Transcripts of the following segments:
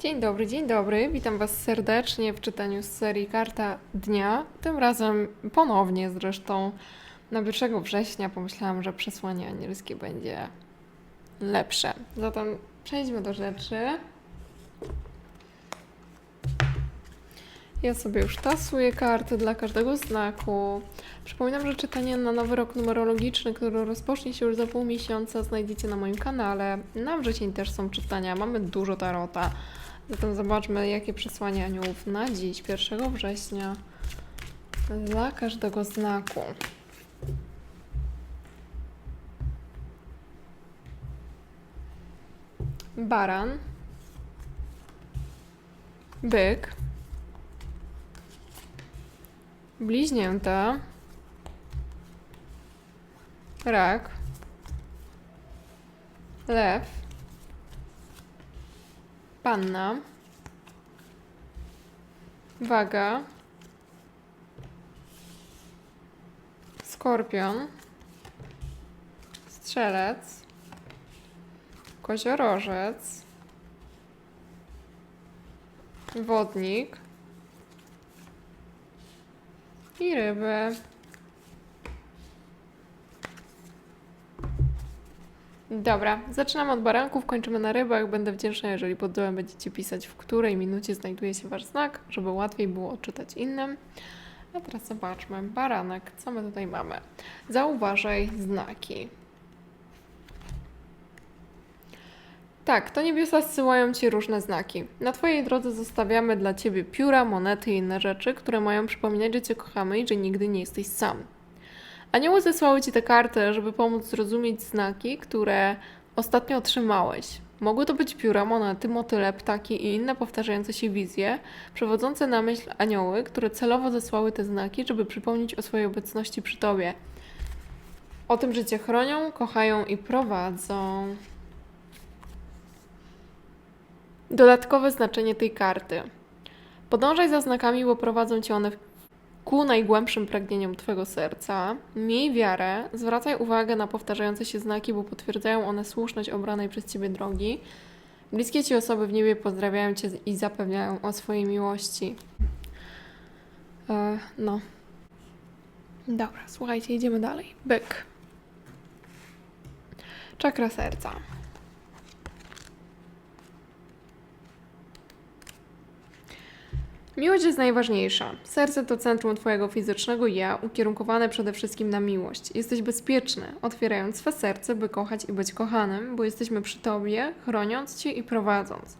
Dzień dobry, dzień dobry. Witam Was serdecznie w czytaniu z serii Karta Dnia. Tym razem ponownie zresztą na 1 września pomyślałam, że przesłanie anielskie będzie lepsze. Zatem przejdźmy do rzeczy. Ja sobie już tasuję karty dla każdego znaku. Przypominam, że czytanie na nowy rok numerologiczny, który rozpocznie się już za pół miesiąca, znajdziecie na moim kanale. Na wrzesień też są czytania, mamy dużo tarota. Zatem zobaczmy, jakie przesłanie aniołów na dziś, 1 września, dla każdego znaku. Baran, byk, bliźnięta, rak, lew, panna, waga, skorpion, strzelec, koziorożec, wodnik. I ryby. Dobra, zaczynamy od baranków, kończymy na rybach. Będę wdzięczna, jeżeli pod dołem będziecie pisać, w której minucie znajduje się Wasz znak, żeby łatwiej było odczytać innym. A teraz zobaczmy. Baranek, co my tutaj mamy? Zauważaj znaki. Tak, to niebiosa zsyłają Ci różne znaki. Na Twojej drodze zostawiamy dla Ciebie pióra, monety i inne rzeczy, które mają przypominać, że Cię kochamy i że nigdy nie jesteś sam. Anioły zesłały Ci te karty, żeby pomóc zrozumieć znaki, które ostatnio otrzymałeś. Mogły to być pióra, monety, motyle, ptaki i inne powtarzające się wizje, przewodzące na myśl anioły, które celowo zesłały te znaki, żeby przypomnieć o swojej obecności przy Tobie. O tym, że Cię chronią, kochają i prowadzą. Dodatkowe znaczenie tej karty. Podążaj za znakami, bo prowadzą Cię one w ku najgłębszym pragnieniom Twojego serca. Miej wiarę, zwracaj uwagę na powtarzające się znaki, bo potwierdzają one słuszność obranej przez Ciebie drogi. Bliskie Ci osoby w niebie pozdrawiają Cię i zapewniają o swojej miłości. E, no. Dobra, słuchajcie, idziemy dalej. Byk. Czakra serca. Miłość jest najważniejsza. Serce to centrum Twojego fizycznego ja, ukierunkowane przede wszystkim na miłość. Jesteś bezpieczny, otwierając swe serce, by kochać i być kochanym, bo jesteśmy przy Tobie, chroniąc Cię i prowadząc.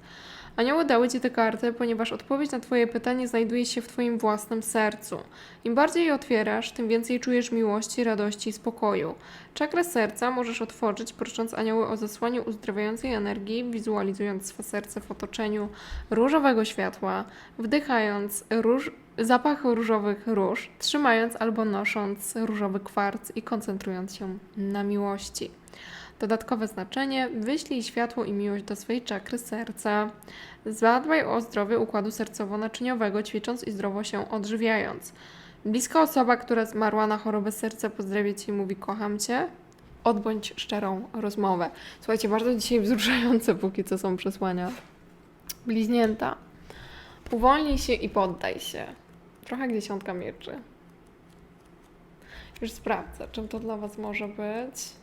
Anioły dały Ci tę kartę, ponieważ odpowiedź na Twoje pytanie znajduje się w Twoim własnym sercu. Im bardziej je otwierasz, tym więcej czujesz miłości, radości i spokoju. Czakrę serca możesz otworzyć, prosząc anioły o zesłanie uzdrawiającej energii, wizualizując swe serce w otoczeniu różowego światła, wdychając róż, zapach różowych róż, trzymając albo nosząc różowy kwarc i koncentrując się na miłości. Dodatkowe znaczenie: wyślij światło i miłość do swojej czakry serca. Zadbaj o zdrowie układu sercowo-naczyniowego, ćwicząc i zdrowo się odżywiając. Bliska osoba, która zmarła na chorobę serca, pozdrawia Cię i mówi: Kocham Cię. Odbądź szczerą rozmowę. Słuchajcie, bardzo dzisiaj wzruszające póki co są przesłania. Bliźnięta. Uwolnij się i poddaj się. Trochę jak dziesiątka mieczy. Już sprawdzę, czym to dla Was może być.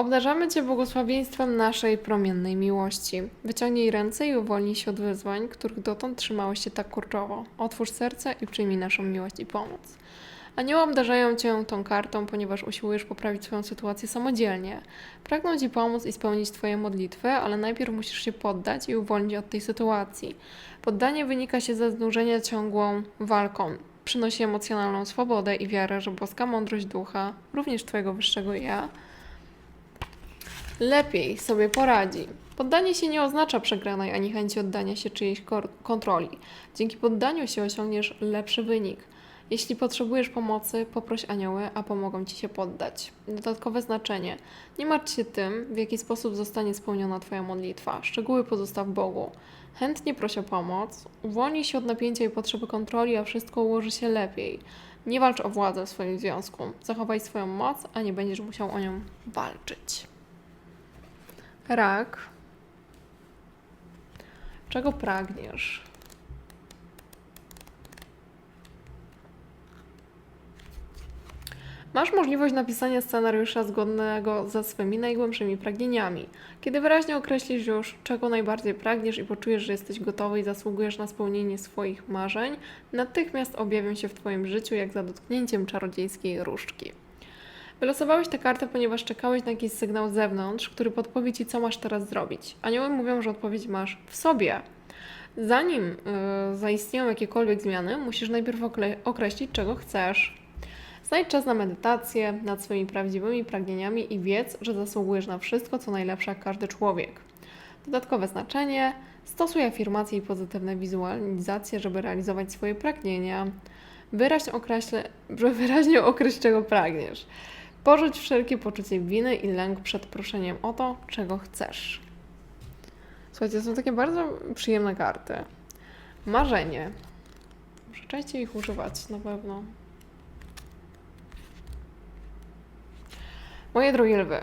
Obdarzamy Cię błogosławieństwem naszej promiennej miłości. Wyciągnij ręce i uwolnij się od wyzwań, których dotąd trzymałeś się tak kurczowo. Otwórz serce i przyjmij naszą miłość i pomoc. Anioły obdarzają Cię tą kartą, ponieważ usiłujesz poprawić swoją sytuację samodzielnie. Pragną Ci pomóc i spełnić Twoje modlitwy, ale najpierw musisz się poddać i uwolnić od tej sytuacji. Poddanie wynika się ze znużenia ciągłą walką. Przynosi emocjonalną swobodę i wiarę, że boska mądrość ducha, również Twojego wyższego ja, lepiej sobie poradzi. Poddanie się nie oznacza przegranej ani chęci oddania się czyjejś kontroli. Dzięki poddaniu się osiągniesz lepszy wynik. Jeśli potrzebujesz pomocy, poproś anioły, a pomogą ci się poddać. Dodatkowe znaczenie. Nie martw się tym, w jaki sposób zostanie spełniona Twoja modlitwa. Szczegóły pozostaw Bogu. Chętnie proś o pomoc. Uwolnij się od napięcia i potrzeby kontroli, a wszystko ułoży się lepiej. Nie walcz o władzę w swoim związku. Zachowaj swoją moc, a nie będziesz musiał o nią walczyć. Rak. Czego pragniesz? Masz możliwość napisania scenariusza zgodnego ze swymi najgłębszymi pragnieniami. Kiedy wyraźnie określisz już, czego najbardziej pragniesz i poczujesz, że jesteś gotowy i zasługujesz na spełnienie swoich marzeń, natychmiast objawią się w Twoim życiu jak za dotknięciem czarodziejskiej różdżki. Wylosowałeś tę kartę, ponieważ czekałeś na jakiś sygnał z zewnątrz, który podpowie Ci, co masz teraz zrobić. Anioły mówią, że odpowiedź masz w sobie. Zanim yy, zaistnieją jakiekolwiek zmiany, musisz najpierw określić, czego chcesz. Znajdź czas na medytację nad swoimi prawdziwymi pragnieniami i wiedz, że zasługujesz na wszystko, co najlepsze każdy człowiek. Dodatkowe znaczenie: stosuj afirmacje i pozytywne wizualizacje, żeby realizować swoje pragnienia. Wyraźnie określ, wyraźnie określ, czego pragniesz. Porzuć wszelkie poczucie winy i lęk przed proszeniem o to, czego chcesz. Słuchajcie, są takie bardzo przyjemne karty. Marzenie. Muszę częściej ich używać, na pewno. Moje drogie lwy,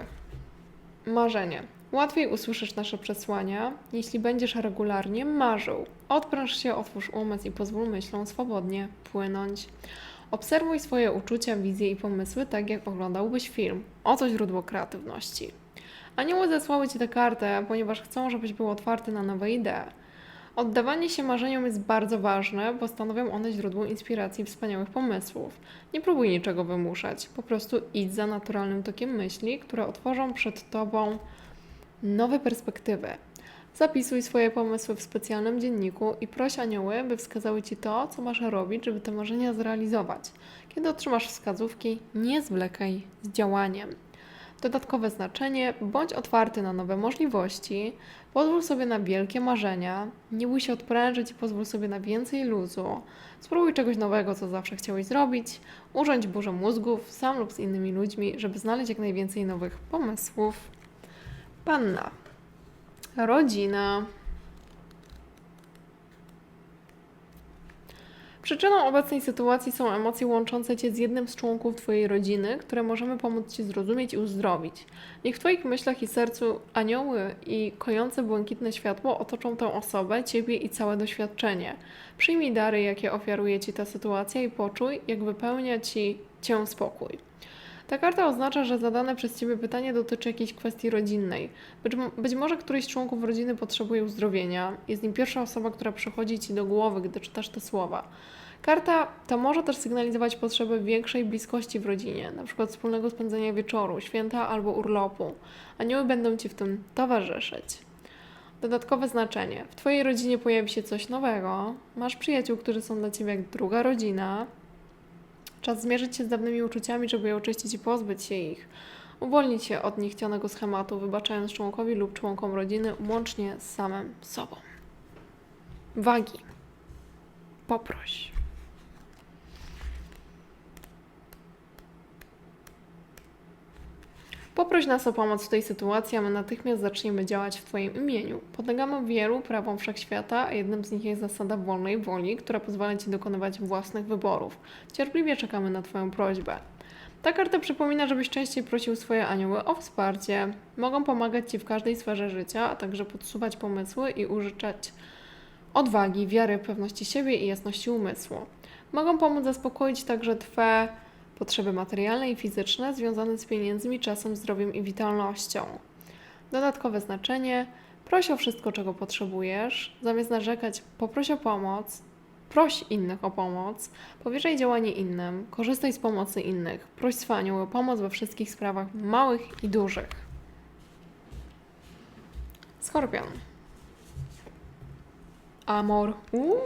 marzenie. Łatwiej usłyszysz nasze przesłania, jeśli będziesz regularnie marzył. Odpręż się, otwórz umysł i pozwól myślom swobodnie płynąć. Obserwuj swoje uczucia, wizje i pomysły tak, jak oglądałbyś film. Oto źródło kreatywności. Anioły zesłały Ci tę kartę, ponieważ chcą, żebyś był otwarty na nowe idee. Oddawanie się marzeniom jest bardzo ważne, bo stanowią one źródło inspiracji i wspaniałych pomysłów. Nie próbuj niczego wymuszać, po prostu idź za naturalnym tokiem myśli, które otworzą przed Tobą nowe perspektywy. Zapisuj swoje pomysły w specjalnym dzienniku i proś anioły, by wskazały Ci to, co masz robić, żeby te marzenia zrealizować. Kiedy otrzymasz wskazówki, nie zwlekaj z działaniem. Dodatkowe znaczenie: bądź otwarty na nowe możliwości, pozwól sobie na wielkie marzenia, nie bój się odprężyć i pozwól sobie na więcej luzu. Spróbuj czegoś nowego, co zawsze chciałeś zrobić, urządź burzę mózgów sam lub z innymi ludźmi, żeby znaleźć jak najwięcej nowych pomysłów. Panna. Rodzina. Przyczyną obecnej sytuacji są emocje łączące Cię z jednym z członków Twojej rodziny, które możemy pomóc Ci zrozumieć i uzdrowić. Niech w Twoich myślach i sercu anioły i kojące błękitne światło otoczą tę osobę, Ciebie i całe doświadczenie. Przyjmij dary, jakie ofiaruje Ci ta sytuacja i poczuj, jak wypełnia Ci Cię spokój. Ta karta oznacza, że zadane przez Ciebie pytanie dotyczy jakiejś kwestii rodzinnej. Być, być może któryś z członków rodziny potrzebuje uzdrowienia. Jest nim pierwsza osoba, która przychodzi Ci do głowy, gdy czytasz te słowa. Karta ta może też sygnalizować potrzebę większej bliskości w rodzinie, np. wspólnego spędzenia wieczoru, święta albo urlopu. Anioły będą Ci w tym towarzyszyć. Dodatkowe znaczenie. W Twojej rodzinie pojawi się coś nowego. Masz przyjaciół, którzy są dla Ciebie jak druga rodzina. Czas zmierzyć się z dawnymi uczuciami, żeby je oczyścić i pozbyć się ich. Uwolnić się od niechcianego schematu, wybaczając członkowi lub członkom rodziny, łącznie z samym sobą. Wagi. Poproś. Poproś nas o pomoc w tej sytuacji, a my natychmiast zaczniemy działać w Twoim imieniu. Podlegamy wielu prawom wszechświata, a jednym z nich jest zasada wolnej woli, która pozwala Ci dokonywać własnych wyborów. Cierpliwie czekamy na Twoją prośbę. Ta karta przypomina, żebyś częściej prosił swoje anioły o wsparcie. Mogą pomagać Ci w każdej sferze życia, a także podsuwać pomysły i użyczać odwagi, wiary, pewności siebie i jasności umysłu. Mogą pomóc zaspokoić także Twe potrzeby materialne i fizyczne związane z pieniędzmi, czasem, zdrowiem i witalnością. Dodatkowe znaczenie: proś o wszystko, czego potrzebujesz. Zamiast narzekać, poproś o pomoc. Proś innych o pomoc, powierzaj działanie innym, korzystaj z pomocy innych, proś swaniu o pomoc we wszystkich sprawach małych i dużych. Skorpion. Amor. Uuu.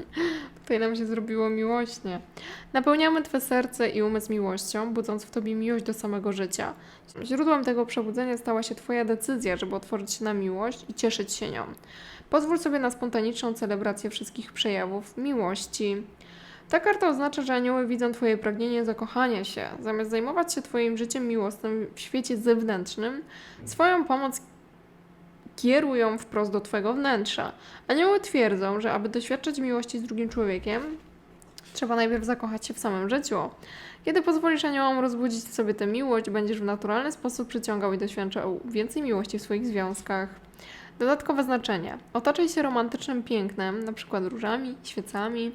Tutaj nam się zrobiło miłośnie. Napełniamy Twe serce i umysł miłością, budząc w Tobie miłość do samego życia. Źródłem tego przebudzenia stała się Twoja decyzja, żeby otworzyć się na miłość i cieszyć się nią. Pozwól sobie na spontaniczną celebrację wszystkich przejawów miłości. Ta karta oznacza, że anioły widzą Twoje pragnienie zakochania się. Zamiast zajmować się Twoim życiem miłosnym w świecie zewnętrznym, swoją pomoc kierują wprost do Twojego wnętrza. Anioły twierdzą, że aby doświadczać miłości z drugim człowiekiem, trzeba najpierw zakochać się w samym życiu. Kiedy pozwolisz aniołom rozbudzić w sobie tę miłość, będziesz w naturalny sposób przyciągał i doświadczał więcej miłości w swoich związkach. Dodatkowe znaczenie. Otaczaj się romantycznym pięknem, np. różami, świecami.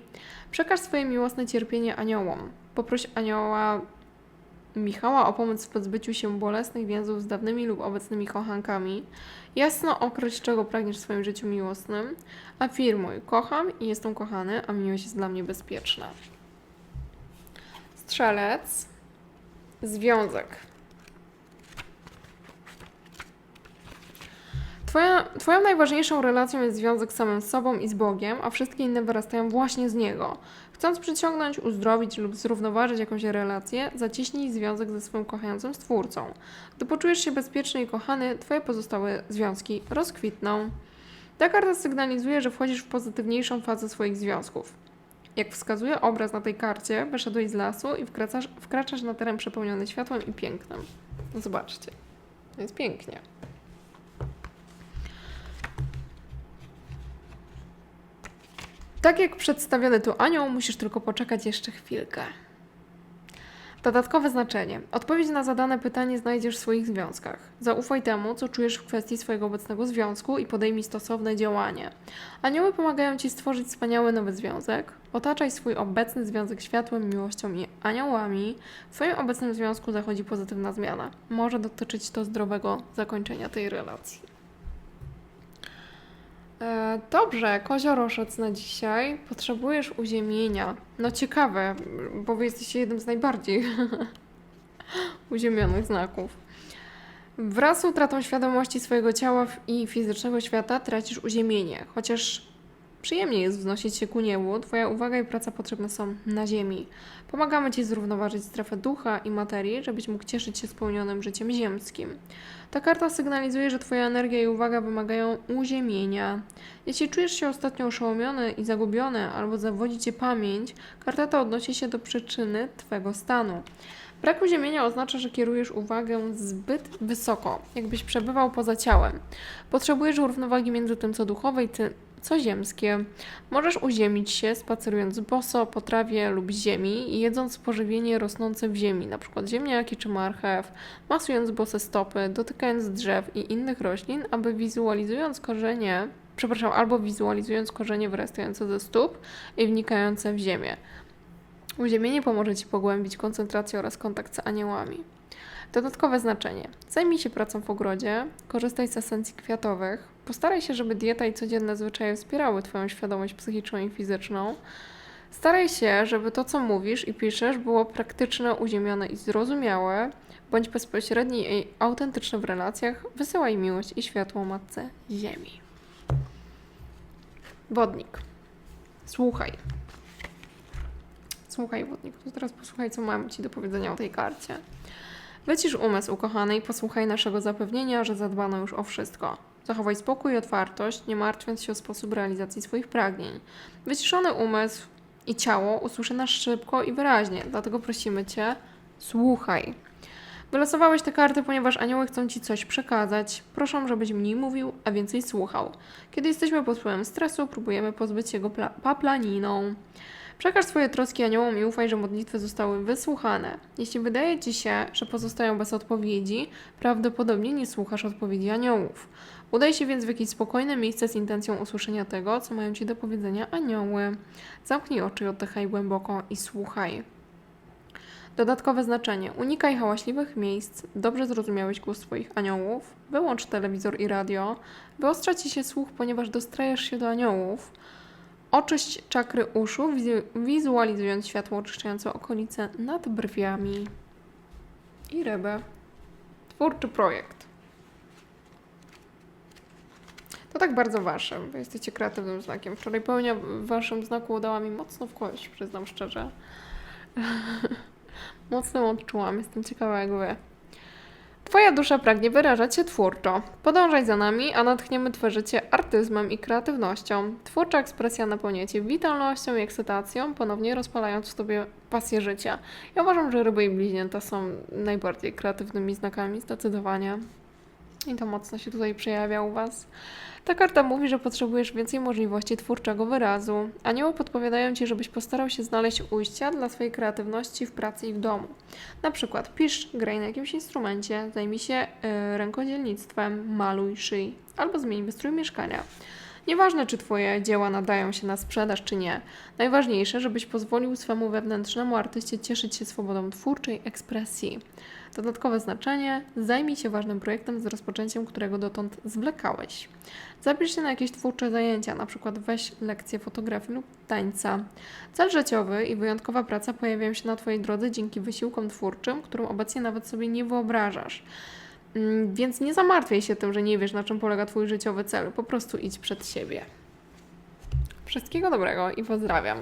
Przekaż swoje miłosne cierpienie aniołom. Poproś anioła Michała o pomoc w pozbyciu się bolesnych więzów z dawnymi lub obecnymi kochankami. Jasno określ, czego pragniesz w swoim życiu miłosnym. Afirmuj, kocham i jestem kochany, a miłość jest dla mnie bezpieczna. Strzelec. Związek. Twoja, twoją najważniejszą relacją jest związek z samym sobą i z Bogiem, a wszystkie inne wyrastają właśnie z niego. Chcąc przyciągnąć, uzdrowić lub zrównoważyć jakąś relację, zacieśnij związek ze swoim kochającym stwórcą. Gdy poczujesz się bezpieczny i kochany, twoje pozostałe związki rozkwitną. Ta karta sygnalizuje, że wchodzisz w pozytywniejszą fazę swoich związków. Jak wskazuje obraz na tej karcie, wyszedłeś z lasu i wkraczasz, wkraczasz na teren przepełniony światłem i pięknem. Zobaczcie, jest pięknie. Tak jak przedstawiony tu anioł, musisz tylko poczekać jeszcze chwilkę. Dodatkowe znaczenie. Odpowiedź na zadane pytanie znajdziesz w swoich związkach. Zaufaj temu, co czujesz w kwestii swojego obecnego związku i podejmij stosowne działanie. Anioły pomagają Ci stworzyć wspaniały nowy związek. Otaczaj swój obecny związek światłem, miłością i aniołami. W Twoim obecnym związku zachodzi pozytywna zmiana. Może dotyczyć to zdrowego zakończenia tej relacji. E, Dobrze, koziorożec na dzisiaj. Potrzebujesz uziemienia. No ciekawe, bo wy jesteście jednym z najbardziej uziemionych znaków. Wraz z utratą świadomości swojego ciała i fizycznego świata tracisz uziemienie. Chociaż przyjemnie jest wznosić się ku niebu, Twoja uwaga i praca potrzebne są na ziemi. Pomagamy Ci zrównoważyć strefę ducha i materii, żebyś mógł cieszyć się spełnionym życiem ziemskim. Ta karta sygnalizuje, że Twoja energia i uwaga wymagają uziemienia. Jeśli czujesz się ostatnio oszołomiony i zagubiony, albo zawodzi Cię pamięć, karta ta odnosi się do przyczyny Twego stanu. Brak uziemienia oznacza, że kierujesz uwagę zbyt wysoko, jakbyś przebywał poza ciałem. Potrzebujesz równowagi między tym, co duchowe i tym, co ziemskie. Możesz uziemić się spacerując boso po trawie lub ziemi i jedząc pożywienie rosnące w ziemi, np. ziemniaki czy marchew, masując bose stopy, dotykając drzew i innych roślin, aby wizualizując korzenie, przepraszam, albo wizualizując korzenie wyrastające ze stóp i wnikające w ziemię. Uziemienie pomoże Ci pogłębić koncentrację oraz kontakt z aniołami. Dodatkowe znaczenie. Zajmij się pracą w ogrodzie, korzystaj z esencji kwiatowych, postaraj się, żeby dieta i codzienne zwyczaje wspierały Twoją świadomość psychiczną i fizyczną. Staraj się, żeby to, co mówisz i piszesz, było praktyczne, uziemione i zrozumiałe. Bądź bezpośredni i autentyczny w relacjach. Wysyłaj miłość i światło Matce Ziemi. Wodnik. Słuchaj. Słuchaj, wodnik, to teraz posłuchaj, co mam Ci do powiedzenia o tej karcie. Wycisz umysł, ukochany, i posłuchaj naszego zapewnienia, że zadbano już o wszystko. Zachowaj spokój i otwartość, nie martwiąc się o sposób realizacji swoich pragnień. Wyciszony umysł i ciało usłyszy nas szybko i wyraźnie, dlatego prosimy Cię, słuchaj. Wylosowałeś te karty, ponieważ anioły chcą Ci coś przekazać. Proszę, żebyś mniej mówił, a więcej słuchał. Kiedy jesteśmy pod wpływem stresu, próbujemy pozbyć się go pla- paplaniną. Przekaż swoje troski aniołom i ufaj, że modlitwy zostały wysłuchane. Jeśli wydaje ci się, że pozostają bez odpowiedzi, prawdopodobnie nie słuchasz odpowiedzi aniołów. Udaj się więc w jakieś spokojne miejsce z intencją usłyszenia tego, co mają ci do powiedzenia anioły. Zamknij oczy, oddychaj głęboko i słuchaj. Dodatkowe znaczenie. Unikaj hałaśliwych miejsc, dobrze zrozumiałeś głos swoich aniołów, wyłącz telewizor i radio, wyostrza ci się słuch, ponieważ dostrajasz się do aniołów. Oczyść czakry uszu, wizu- wizualizując światło oczyszczające okolice nad brwiami. I rybę. Twórczy projekt. To tak bardzo wasze. Wy jesteście kreatywnym znakiem. Wczoraj pełnia w waszym znaku udała mi mocno w kość, przyznam szczerze. mocno odczułam. Jestem ciekawa jak wy. Twoja dusza pragnie wyrażać się twórczo. Podążaj za nami, a natchniemy Twoje życie artyzmem i kreatywnością. Twórcza ekspresja napełnia Cię witalnością i ekscytacją, ponownie rozpalając w Tobie pasję życia. Ja uważam, że ryby i bliźnięta są najbardziej kreatywnymi znakami, zdecydowanie. I to mocno się tutaj przejawia u Was. Ta karta mówi, że potrzebujesz więcej możliwości twórczego wyrazu. Anioły podpowiadają Ci, żebyś postarał się znaleźć ujścia dla swojej kreatywności w pracy i w domu. Na przykład pisz, graj na jakimś instrumencie, zajmij się y, rękodzielnictwem, maluj, szyj albo zmień wystrój mieszkania. Nieważne, czy Twoje dzieła nadają się na sprzedaż, czy nie. Najważniejsze, żebyś pozwolił swemu wewnętrznemu artyście cieszyć się swobodą twórczej ekspresji. Dodatkowe znaczenie: zajmij się ważnym projektem z rozpoczęciem, którego dotąd zwlekałeś. Zapisz się na jakieś twórcze zajęcia, przykład weź lekcję fotografii lub tańca. Cel życiowy i wyjątkowa praca pojawiają się na Twojej drodze dzięki wysiłkom twórczym, którym obecnie nawet sobie nie wyobrażasz. Mm, Więc nie zamartwiaj się tym, że nie wiesz, na czym polega Twój życiowy cel. Po prostu idź przed siebie. Wszystkiego dobrego i pozdrawiam.